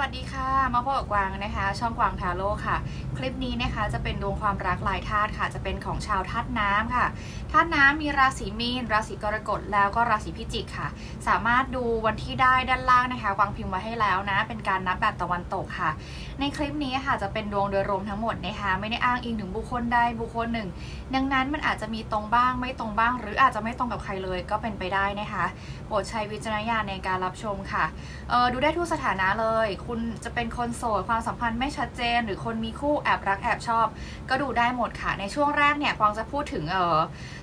วัสดีค่ะ มาพบกับกวางนะคะ ช่องกวางทาโร่ค่ะ คลิปนี้นะคะจะเป็นดวงความรักลายธาตุค่ะ จะเป็นของชาวธาตุน้ำค่ะธาตุน้ำมีราศีมีน ราศีกรกฎแล้วก็ราศีพิจิกค่ะ สามารถดูวันที่ได้ด้านล่างนะคะกวางพิมพ์ไว้ให้แล้วนะ เป็นการนับแบบตะวันตกค่ะ ในคลิปนี้ค่ะจะเป็นดวงโดยรวมทั้งหมดนะคะไม่ได้อ้างอิงถึงบุคคลใดบุคคลหนึ่ง ดังนั้นมันอาจจะมีตรงบ้างไม่ตรงบ้าง หรืออาจจะไม่ตรงกับใครเลยก็เป็นไปได้นะคะโปรดใช้วิจารณญาณในการรับชมค่ะเออดูได้ทุกสถานะเลยคุณจะเป็นคนโสดความสัมพันธ์ไม่ชัดเจน หรือคนมีคู่แอบรักแอบชอบ ก็ดูได้หมดค่ะ ในช่วงแรกเนี่ยกวางจะพูดถึงเออ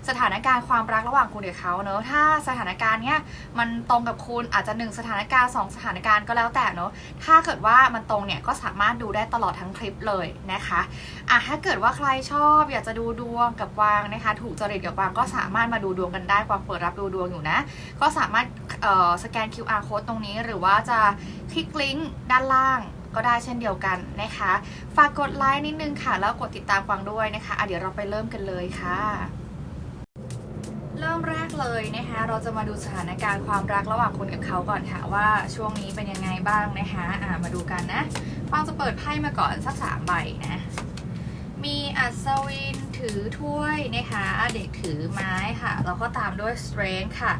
สถานการณ์ความรักระหว่างคุณกับเขาเนอะถ้าสถานการณ์เนี้ยมันตรงกับคุณอาจจะหนึ่งสถานการณ์สองสถานการณ์ก็แล้วแต่เนอะถ้าเกิดว่ามันตรงเนี่ยก็สามารถดูได้ตลอดทั้งคลิปเลยนะคะอะถ้าเกิดว่าใครชอบอยากจะดูดวงกับวางนะคะถูกจริตกับวางก็สามารถมาดูดวงกันได้กวางเปิดรับดูดวงอยู่นะ ก็สามารถสแกน QR code ตรงนี้หรือว่าจะคลิกลิงก์ด้านล่างก็ได้เช่นเดียวกันนะคะ ฝากกดไลค์นิดนึงค่ะ แล้วกดติดตามฟังด้วยนะคะะเดี๋ยวเราไปเริ่มกันเลยค่ะ เริ่มแรกเลยนะคะ เราจะมาดูสถานการณ์ความรักระหว่างคุณกับเขาก่อนค่ะว่าช่วงนี้เป็นยังไงบ้างนะคะะมาดูกันนะฟังจะเปิดไพ่มาก่อนสักสามใบนะ มีอัศวินถือถ้วยนะคะเด็กถือไม้ค่ะแล้วก็ตามด้วย strength ค่ะ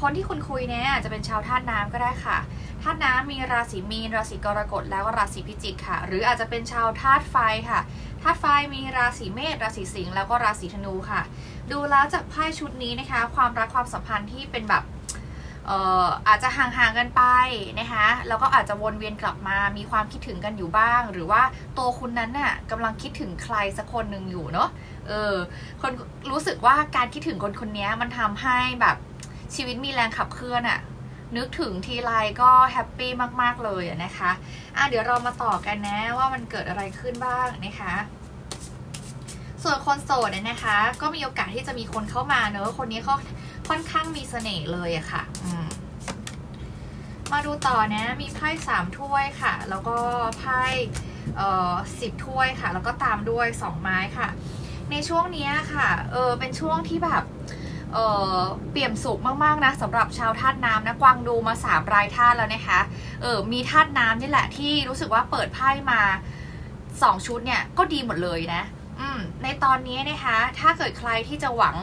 คนที่คุณคุยเนี่ยอาจจะเป็นชาวธาตุน้ำก็ได้ค่ะ ธาตุน้ำมีราศีมีน ราศีกรกฎแล้วก็ราศีพิจิกค่ะ หรืออาจจะเป็นชาวธาตุไฟค่ะธาตุไฟมีราศีเมษราศีสิงห์แล้วก็ราศีธนูค่ะ ดูแล้วจากไพ่ชุดนี้นะคะ ความรักความสัมพันธ์ที่เป็นแบบเอ่ออาจจะห่างๆกันไปนะคะแล้วก็อาจจะวนเวียนกลับมามีความคิดถึงกันอยู่บ้าง หรือว่าตัวคุณนั้นน่ะกำลังคิดถึงใครสักคนหนึ่งอยู่เนาะเออคนรู้สึกว่าการคิดถึงคนคนนี้มันทำให้แบบชีวิตมีแรงขับเคลื่อนอะ นึกถึงทีไรก็แฮปปี้มาก ๆ เลยนะคะอะเดี๋ยวเรามาต่อกันนะว่ามันเกิดอะไรขึ้นบ้างนะคะ ส่วนคนโสดเนี่ยนะคะ ก็มีโอกาสที่จะมีคนเข้ามาเนอะคนนี้เขาค่อนข้างมีเสน่ห์เลยอะค่ะอืมมาดูต่อนะ มีไพ่สามถ้วยค่ะ แล้วก็ไพ่เอ่อสิบถ้วยค่ะ แล้วก็ตามด้วยสองไม้ค่ะ ในช่วงนี้ค่ะ เออเป็นช่วงที่แบบ เออเปี่ยมสุขมากๆนะสำหรับชาวธาตุน้ำนะกวางดูมาสามรายธาตุแล้วนะคะเออมีธาตุน้ำนี่แหละที่รู้สึกว่าเปิดไพ่มาสองชุดเนี่ยก็ดีหมดเลยนะ อืมในตอนนี้นะคะ ถ้าเกิดใครที่จะหวัง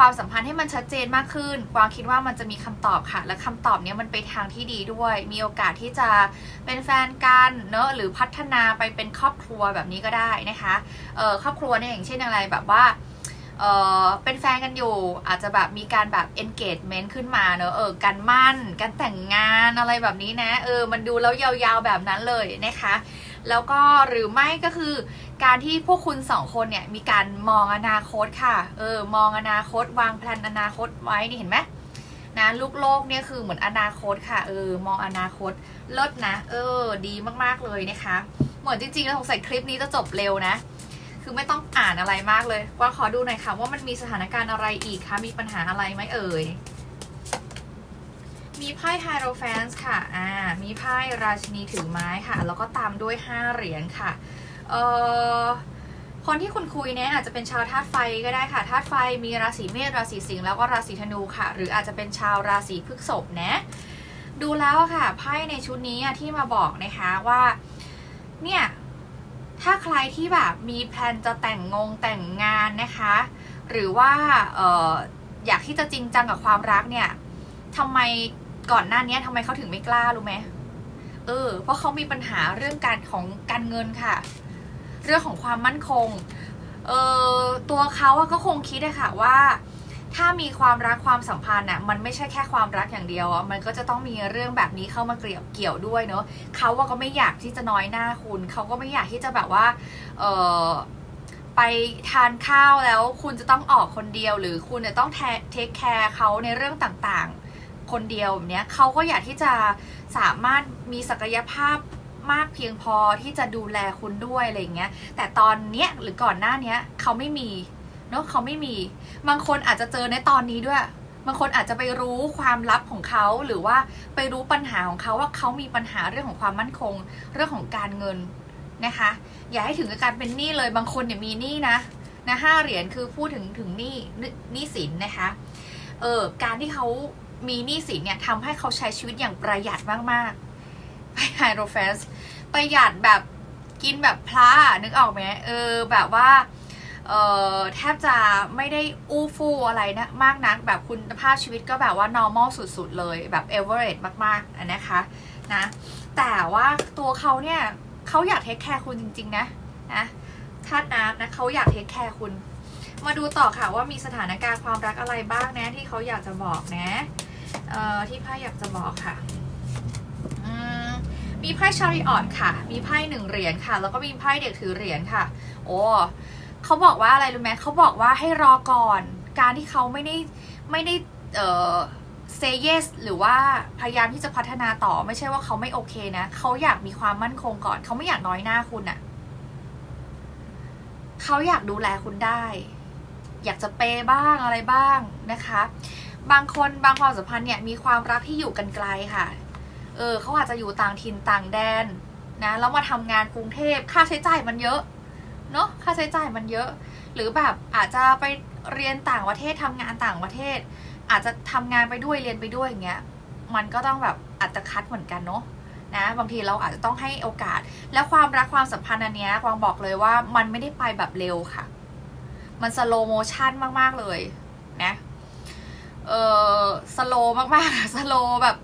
ความสัมพันธ์ให้มันชัดเจนมากขึ้น กวางคิดว่ามันจะมีคำตอบค่ะ และคำตอบเนี้ยมันไปทางที่ดีด้วย มีโอกาสที่จะเป็นแฟนกันเนอะหรือพัฒนาไปเป็นครอบครัวแบบนี้ก็ได้นะคะ เออครอบครัวเนี่ยอย่างเช่นอะไรแบบว่า เออเป็นแฟนกันอยู่ อาจจะแบบมีการแบบ engagement ขึ้นมาเนอะเออการมั่นการแต่งงานอะไรแบบนี้นะ เออ มันดูแล้วยาวๆแบบนั้นเลยนะคะ แล้วก็หรือไม่ก็คือ การที่พวกคุณสองคนเนี่ยมีการมองอนาคตค่ะ เออ มองอนาคตวางแผนอนาคตไว้นี่เห็นไหมนะลูกโลกเนี่ยคือเหมือนอนาคตค่ะ เออ มองอนาคตเลิศนะ เออ ดีมากๆเลยนะคะ เหมือนจริงๆแล้วสงสัยคลิปนี้จะจบเร็วนะ คือไม่ต้องอ่านอะไรมากเลย ว่าขอดูหน่อยค่ะ ว่ามันมีสถานการณ์อะไรอีกคะ มีปัญหาอะไรไหมเอ่ย มีไพ่ไฮโรแฟนส์ค่ะ อ่า มีไพ่ราชินีถือไม้ค่ะ แล้วก็ตามด้วย 5 เหรียญค่ะ เอ่อ คนที่คุณคุยเนี่ยอาจจะเป็นชาวธาตุไฟก็ได้ค่ะ ธาตุไฟมีราศีเมษ ราศีสิงห์ แล้วก็ราศีธนูค่ะ หรืออาจจะเป็นชาวราศีพฤษภนะ ดูแล้วค่ะ ไพ่ในชุดนี้ที่มาบอกนะคะว่า เนี่ย ถ้าใครที่แบบมีแพลนจะแต่งงงแต่งงานนะคะ หรือว่าอออยากที่จะจริงจังกับความรักเนี่ยทำไมก่อนหน้านี้ทำไมเขาถึงไม่กล้ารู้ไหมเออเพราะเขามีปัญหาเรื่องการของการเงินค่ะ เรื่องของความมั่นคงเออตัวเขาอะก็คงคิดอะค่ะว่า ถ้ามีความรักความสัมพันธ์อะมันไม่ใช่แค่ความรักอย่างเดียวอะมันก็จะต้องมีเรื่องแบบนี้เข้ามาเกี่ยวเกี่ยวด้วยเนอะเขาว่าก็ไม่อยากที่จะน้อยหน้าคุณ เขาก็ไม่อยากที่จะแบบว่าเออไปทานข้าวแล้วคุณจะต้องออกคนเดียว หรือคุณจะต้องเทคแคร์เขาในเรื่องต่างๆ คนเดียวแบบเนี้ยเขาก็อยากที่จะสามารถมีศักยภาพมากเพียงพอที่จะดูแลคุณด้วยอะไรอย่างเงี้ยแต่ตอนเนี้ยหรือก่อนหน้าเนี้ยเขาไม่มี เนาะเขาไม่มี บางคนอาจจะเจอในตอนนี้ด้วย บางคนอาจจะไปรู้ความลับของเขาหรือว่าไปรู้ปัญหาของเขาว่าเขามีปัญหาเรื่องของความมั่นคง เรื่องของการเงินนะคะ อย่าให้ถึงกับการเป็นหนี้เลยบางคนเนี่ยมีหนี้นะนะห้าเหรียญคือพูดถึงถึงหนี้หนี้สินนะคะเออการที่เขามีหนี้สินเนี่ยทำให้เขาใช้ชีวิตอย่างประหยัดมากๆไปไฮโรแฟสประหยัดแบบกินแบบพระอะนึกออกไหมเออแบบว่า เออแทบจะไม่ได้อู้ฟู่อะไรนะมากนัก แบบคุณภาพชีวิตก็แบบว่า normal สุดๆ เลยแบบ average มากๆนะคะนะแต่ว่าตัวเขาเนี่ยเขาอยากเทคแคร์คุณจริง ๆ นะนะธาตุน้ำนะเขาอยากเทคแคร์คุณ มาดูต่อค่ะว่ามีสถานการณ์ความรักอะไรบ้างนะที่เขาอยากจะบอกนะเอ่อที่ไพ่อยากจะบอกค่ะมมีไพ่ชาริออตค่ะ มีไพ่หนึ่งเหรียญค่ะ แล้วก็มีไพ่เด็กถือเหรียญค่ะ โอ้ เขาบอกว่าอะไรรู้ไหมเขาบอกว่าให้รอก่อน การที่เขาไม่ได้ไม่ได้เอ่อ say yes หรือว่าพยายามที่จะพัฒนาต่อไม่ใช่ว่าเขาไม่โอเคนะเขาอยากมีความมั่นคงก่อน เขาไม่อยากน้อยหน้าคุณอะเขาอยากดูแลคุณได้ อยากจะเปย์บ้างอะไรบ้างนะคะ บางคนบางความสัมพันธ์เนี่ยมีความรักที่อยู่กันไกลค่ะ เออเขาอาจจะอยู่ต่างถิ่นต่างแดนนะแล้วมาทำงานกรุงเทพค่าใช้จ่ายมันเยอะ เนาะค่าใช้จ่ายมันเยอะ หรือแบบอาจจะไปเรียนต่างประเทศทำงานต่างประเทศ อาจจะทำงานไปด้วยเรียนไปด้วยอย่างเงี้ยมันก็ต้องแบบอัตคัดเหมือนกันเนาะนะบางทีเราอาจจะต้องให้โอกาส แล้วความรักความสัมพันธ์อันเนี้ยกวางบอกเลยว่ามันไม่ได้ไปแบบเร็วค่ะ มันสโลโมชันมาก ๆ เลยนะเออสโลมากๆสโลแบบ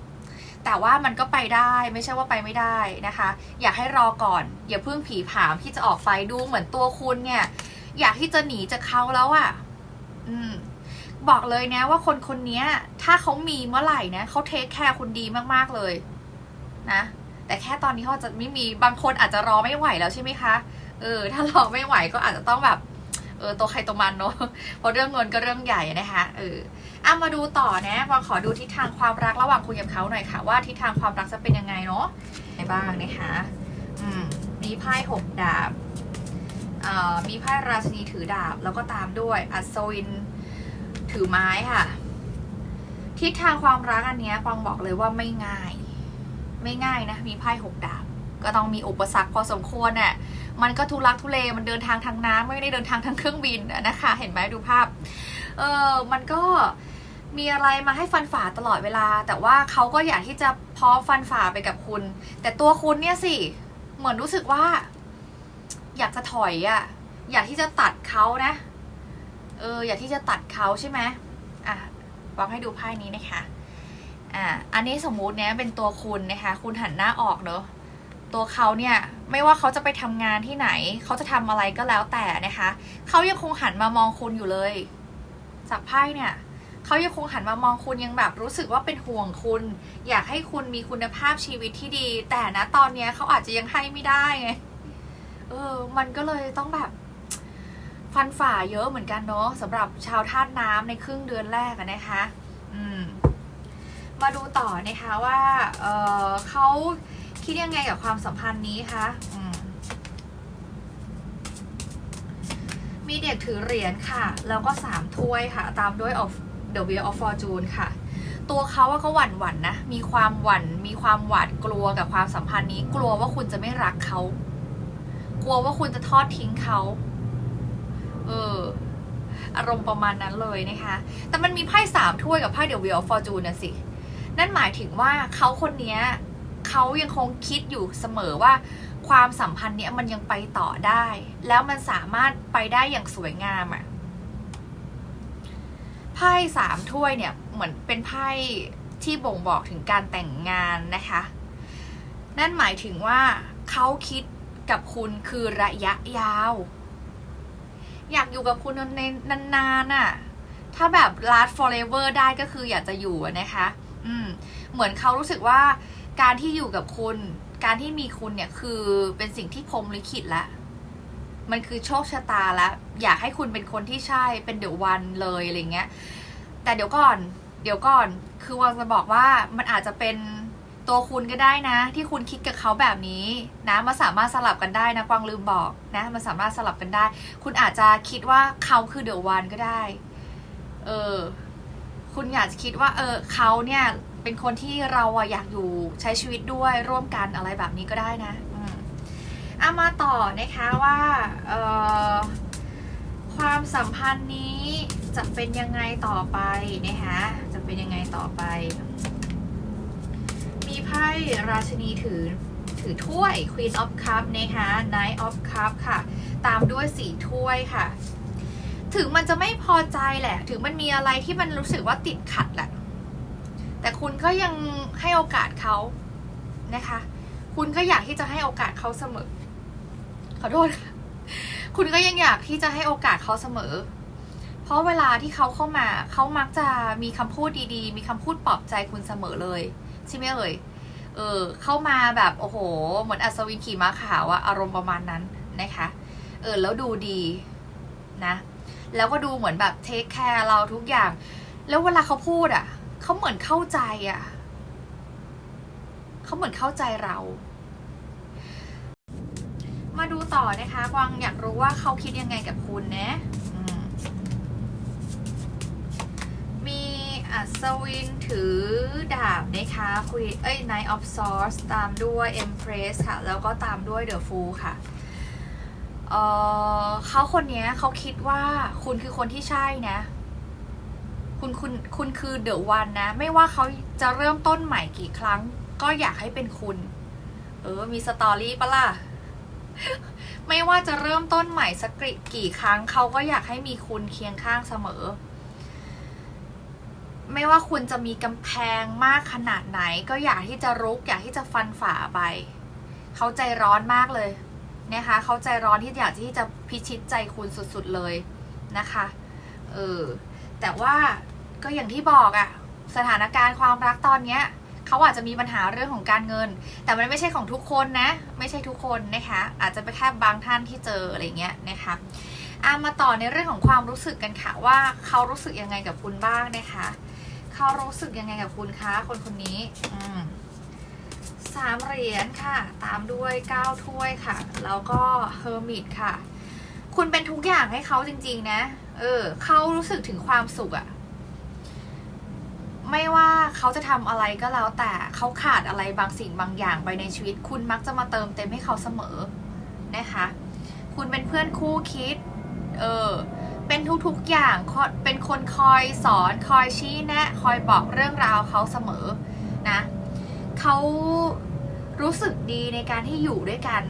แต่ว่ามันก็ไปได้ไม่ใช่ว่าไปไม่ได้นะคะ อยากให้รอก่อนอย่าเพิ่งผีผามที่จะออกไฟดูเหมือนตัวคุณเนี่ย อยากที่จะหนีจากเขาแล้วอะ่ะ อืม บอกเลยนะว่าคนคนนี้ถ้าเขามีเมื่อไหร่นะเขาเทคแคร์คุณดีมากๆเลย นะแต่แค่ตอนนี้เขาจะไม่มีบางคนอาจจะรอไม่ไหวแล้วใช่ไหมคะเออถ้ารอไม่ไหวก็อาจจะต้องแบบ เออตัวใครตัวมันเนอะเพราะเรื่องเงินก็เรื่องใหญ่นะคะเออเอามาดูต่อนะวางขอดูทิศทางความรักระหว่างคุณกับเขาหน่อยค่ะ ว่าทิศทางความรักจะเป็นยังไงเนาะไหนบ้างนะคะอืมมีไพ่หกดาบเอ่อมีไพ่ราชินีถือดาบแล้วก็ตามด้วยอัศวินถือไม้ค่ะ ทิศทางความรักอันเนี้ยปองบอกเลยว่าไม่ง่าย ไม่ง่ายนะ มีไพ่หกดาบ ก็ต้องมีอุปสรรคพอสมควรน่ะมันก็ทุลักทุเลมันเดินทางทางน้ำไม่ได้เดินทางทางเครื่องบินนะคะ เห็นไหมดูภาพเออมันก็มีอะไรมาให้ฟันฝ่าตลอดเวลา แต่ว่าเขาก็อยากที่จะพร้อมฟันฝ่าไปกับคุณ แต่ตัวคุณเนี่ยสิเหมือนรู้สึกว่า อยากจะถอยอะอยากที่จะตัดเขานะเอออยากที่จะตัดเขาใช่ไหมอะวางให้ดูไพ่นี้นะคะอ่าอันนี้สมมุติเนี้ยเป็นตัวคุณนะคะ คุณหันหน้าออกเนอะ ตัวเขาเนี่ยไม่ว่าเขาจะไปทำงานที่ไหน เขาจะทำอะไรก็แล้วแต่นะคะ เขายังคงหันมามองคุณอยู่เลย จากไพ่เนี่ยเขายังคงหันมามองคุณยังแบบรู้สึกว่าเป็นห่วงคุณ อยากให้คุณมีคุณภาพชีวิตที่ดี แต่นะตอนเนี้ยเขาอาจจะยังให้ไม่ได้ไงเออ มันก็เลยต้องแบบฟันฝ่าเยอะเหมือนกันเนาะสำหรับชาวธาตุน้ำในครึ่งเดือนแรกนะคะ อืม มาดูต่อนะคะว่า เออเขาคิดยังไงกับความสัมพันธ์นี้คะมีเด็กถือเหรียญค่ะ แล้วก็สามถ้วยค่ะ ตามด้วย of the wheel of fortune ค่ะ ตัวเขาว่าก็หวั่นหวั่นนะ มีความหวั่น มีความหวาดกลัวกับความสัมพันธ์นี้ กลัวว่าคุณจะไม่รักเขา กลัวว่าคุณจะทอดทิ้งเขา เออ อารมณ์ประมาณนั้นเลยนะคะ แต่มันมีไพ่สามถ้วยกับไพ่ the wheel of fortune นะสิ นั่นหมายถึงว่าเขาคนนี้เขายังคงคิดอยู่เสมอว่า ความสัมพันธ์เนี้ยมันยังไปต่อได้ แล้วมันสามารถไปได้อย่างสวยงามอะ่ะไพ่สามถ้วยเนี่ยเหมือนเป็นไพ่ที่บ่งบอกถึงการแต่งงานนะคะ นั่นหมายถึงว่าเขาคิดกับคุณคือระยะยาว อยากอยู่กับคุณในนานๆน่ะ ถ้าแบบ last forever ได้ก็คืออยากจะอยู่นะคะ อืมเหมือนเขารู้สึกว่าการที่อยู่กับคุณ การที่มีคุณเนี่ยคือเป็นสิ่งที่พรหมลิขิตละมันคือโชคชะตาละอยากให้คุณเป็นคนที่ใช่เป็นเดี๋ยววันเลยอะไรเงี้ย แต่เดี๋ยวก่อน เดี๋ยวก่อน คือวางจะบอกว่ามันอาจจะเป็นตัวคุณก็ได้นะ ที่คุณคิดกับเขาแบบนี้นะมันสามารถสลับกันได้นะกวางลืมบอกนะมันสามารถสลับกันได้ คุณอาจจะคิดว่าเขาคือเดี๋ยววันก็ได้ เออ คุณอยากจะคิดว่าเออเขาเนี่ยเป็นคนที่เราอะอยากอยู่ใช้ชีวิตด้วยร่วมกันอะไรแบบนี้ก็ได้นะอามาต่อนะคะว่าออความสัมพันธ์นี้จะเป็นยังไงต่อไปนะคะจะเป็นยังไงต่อไป มีไพ่ราชนีถือถือถ้วย Queen of Cup นะคะ Knight of Cup ค่ะ ตามด้วยสีถ้วยค่ะ ถึงมันจะไม่พอใจแหละ ถึงมันมีอะไรที่มันรู้สึกว่าติดขัดแหละ แต่คุณก็ยังให้โอกาสเขานะคะ คุณก็อยากที่จะให้โอกาสเขาเสมอ ขอโทษค่ะ คุณก็ยังอยากที่จะให้โอกาสเขาเสมอ เพราะเวลาที่เขาเข้ามา เขามักจะมีคำพูดดีๆ มีคำพูดปลอบใจคุณเสมอเลยใช่ไหมเอ่ย เออ เข้ามาแบบโอ้โห เหมือนอัศวินขี่ม้าขาวอะอารมณ์ประมาณนั้นนะคะ เออ แล้วดูดีนะ แล้วก็ดูเหมือนแบบเทคแคร์เราทุกอย่าง แล้วเวลาเขาพูดอะเขาเหมือนเข้าใจอะเขาเหมือนเข้าใจเรา มาดูต่อนะคะกวางอยากรู้ว่าเขาคิดยังไงกับคุณนะมมีอัศวินถือดาบนะคะคุยเอ้ย Knight of Swords ตามด้วย Empress ค่ะ แล้วก็ตามด้วย The Fool ค่ะ เออเขาคนนี้เขาคิดว่าคุณคือคนที่ใช่นะ คุณคุณคุณคือเดอะวันนะ ไม่ว่าเขาจะเริ่มต้นใหม่กี่ครั้ง ก็อยากให้เป็นคุณ เออ มีสตอรี่ปะล่ะ ไม่ว่าจะเริ่มต้นใหม่สักกี่กี่ครั้งเขาก็อยากให้มีคุณเคียงข้างเสมอ ไม่ว่าคุณจะมีกำแพงมากขนาดไหน ก็อยากที่จะรุก อยากที่จะฟันฝ่าไป เขาใจร้อนมากเลย นะคะเขาใจร้อนที่อยากที่จะพิชิตใจคุณสุดๆเลยนะคะเออแต่ว่าก็อย่างที่บอกอะสถานการณ์ความรักตอนเนี้ยเขาอาจจะมีปัญหาเรื่องของการเงิน แต่มันไม่ใช่ของทุกคนนะ ไม่ใช่ทุกคนนะคะ อาจจะเป็นแค่บางท่านที่เจออะไรเงี้ยนะคะอามาต่อในเรื่องของความรู้สึกกันค่ะ ว่าเขารู้สึกยังไงกับคุณบ้างนะคะ เขารู้สึกยังไงกับคุณคะคนคนนี้ อืม สามเหรียญค่ะ ตามด้วยเก้าถ้วยค่ะ แล้วก็เฮอร์มิตค่ะ คุณเป็นทุกอย่างให้เขาจริง ๆ นะ เออเขารู้สึกถึงความสุขอะไม่ว่าเขาจะทำอะไรก็แล้วแต่เขาขาดอะไรบางสิ่งบางอย่างไปในชีวิต คุณมักจะมาเติมเต็มให้เขาเสมอนะคะ คุณเป็นเพื่อนคู่คิด เออเป็นทุกๆอย่างเป็นคนคอยสอนคอยชี้แนะ คอยบอกเรื่องราวเขาเสมอนะ เขารู้สึกดีในการที่อยู่ด้วยกัน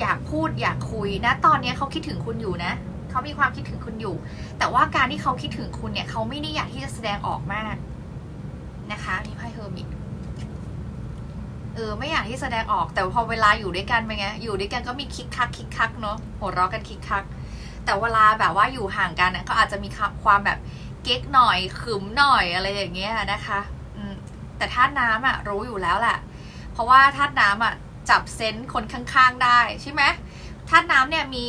อยากพูดอยากคุยนะ ตอนนี้เขาคิดถึงคุณอยู่นะเขามีความคิดถึงคุณอยู่ แต่ว่าการที่เขาคิดถึงคุณเนี่ยเขาไม่ได้อยากที่จะแสดงออกมากนะคะนี่ไพ่เฮอร์มิตเออไม่อยากที่แสดงออกแต่พอเวลาอยู่ด้วยกันเป็นไงอยู่ด้วยกันก็มีคิกคักคิกคักเนาะหัวเราะกันคิกคัก แต่เวลาแบบว่าอยู่ห่างกันนะก็อาจจะมีความแบบเก๊กหน่อยขึมหน่อยอะไรอย่างเงี้ยนะคะ แต่ธาตุน้ำอะรู้อยู่แล้วแหละ เพราะว่าธาตุน้ำอะจับเซนส์คนข้างๆได้ใช่ไหมธาตุน้ำเนี่ยมี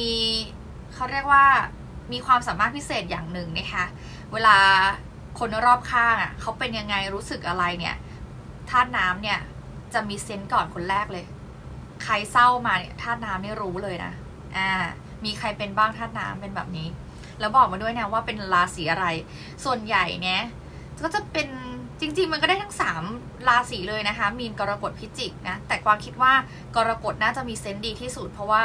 เขาเรียกว่ามีความสามารถพิเศษอย่างหนึ่งนะคะเวลาคนรอบข้างอะเขาเป็นยังไงรู้สึกอะไรเนี่ยธาตุน้ำเนี่ยจะมีเซนส์ก่อนคนแรกเลย ใครเศร้ามาเนี่ยธาตุน้ำนี่รู้เลยนะอ่ามีใครเป็นบ้างธาตุน้ำเป็นแบบนี้ แล้วบอกมาด้วยนะว่าเป็นราศีอะไร ส่วนใหญ่เนี่ยก็จะเป็น จริง ๆ มันก็ได้ทั้ง 3 ราศีเลยนะคะ มีนกรกฎพิจิกนะแต่กวางคิดว่ากรกฎน่าจะมีเซนส์ดีที่สุด เพราะว่า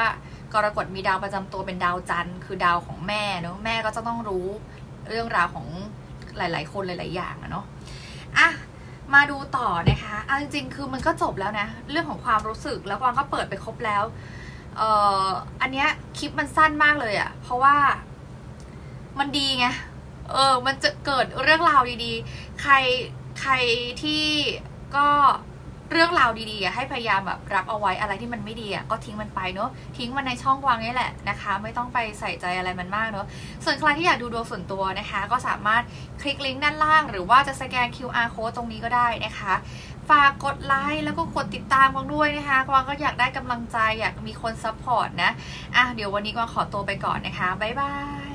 กรกฎมีดาวประจำตัวเป็นดาวจันทร์คือดาวของแม่เนาะแม่ก็จะต้องรู้เรื่องราวของหลาย ๆ คนหลาย ๆ อย่างอะเนาะอะมาดูต่อนะคะเอาจริง ๆ คือมันก็จบแล้วนะ เรื่องของความรู้สึกแล้วกวางก็เปิดไปครบแล้วเอ่ออันเนี้ยคลิปมันสั้นมากเลยอะ่ะเพราะว่ามันดีไงเออ มันจะเกิดเรื่องราวดีๆ ใคร ใครที่ก็เรื่องราวดีๆให้พยายามแบบรับเอาไว้อะไรที่มันไม่ดีก็ทิ้งมันไปเนอะทิ้งมันในช่องวางนี่แหละนะคะ ไม่ต้องไปใส่ใจอะไรมันมากเนอะส่วนใครที่อยากดูดวงส่วนตัวนะคะ ก็สามารถคลิกลิงก์ด้านล่าง หรือว่าจะสแกน QR code ตรงนี้ก็ได้นะคะ ฝากกดไลค์แล้วก็กดติดตามกวางด้วยนะคะกวางก็อยากได้กำลังใจอยากมีคนซัพพอร์ตนะอะเดี๋ยววันนี้กวางขอตัวไปก่อนนะคะบ๊ายบาย